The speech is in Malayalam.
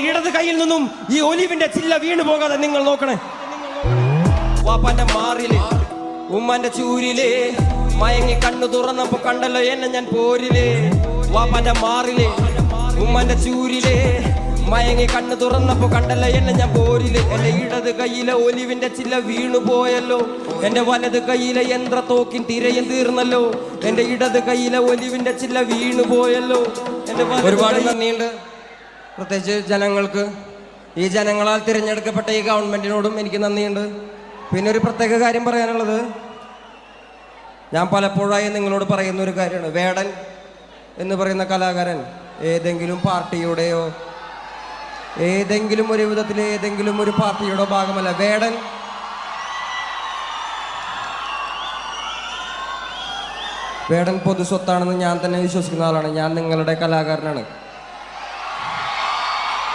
എന്റെ ഇടത് കയ്യിൽ നിന്നും ഈ ഒലിവിന്റെ ചില്ല വീണു പോകാതെ നിങ്ങൾ നോക്കണേ. വാപ്പാന്റെ മാറിൽ ഉമ്മാന്റെ ചൂരിൽ മയങ്ങി കണ്ണു തുറന്നപ്പോ കണ്ടല്ലോ എന്നെ ഞാൻ പോരിലേ. വാപ്പാന്റെ മാറിൽ ഉമ്മാന്റെ ചൂരിൽ മയങ്ങി കണ്ണു തുറന്നപ്പോ കണ്ടല്ലോ എന്നെ ഞാൻ പോരിൽ. എന്റെ ഇടത് കയ്യിലെ ഒലിവിന്റെ ചില്ല വീണു പോയല്ലോ. എന്റെ വലത് കയ്യിലെ യന്ത്രത്തോക്കിൻ തിരയും തീർന്നല്ലോ. എന്റെ ഇടത് കയ്യിലെ ഒലിവിന്റെ ചില്ല വീണു പോയല്ലോ. എന്റെ ഒരുപാട് നന്ദിയുണ്ട്. പ്രത്യേകിച്ച് ജനങ്ങൾക്ക് ഈ ജനങ്ങളാൽ തിരഞ്ഞെടുക്കപ്പെട്ട ഈ ഗവൺമെന്റിനോടും എനിക്ക് നന്ദിയുണ്ട്. പിന്നെ ഒരു പ്രത്യേക കാര്യം പറയാനുള്ളത്. ഞാൻ പലപ്പോഴായി നിങ്ങളോട് പറയുന്ന ഒരു കാര്യമാണ്. വേടൻ എന്ന് പറയുന്ന കലാകാരൻ ഏതെങ്കിലും പാർട്ടിയുടെയോ ഏതെങ്കിലും ഒരു വിധത്തിൽ ഏതെങ്കിലും ഒരു പാർട്ടിയുടെ ഭാഗമല്ല. വേടൻ വേടൻ പൊതു സ്വത്താണെന്ന് ഞാൻ തന്നെ വിശ്വസിക്കുന്ന ആളാണ്. ഞാൻ നിങ്ങളുടെ കലാകാരനാണ്.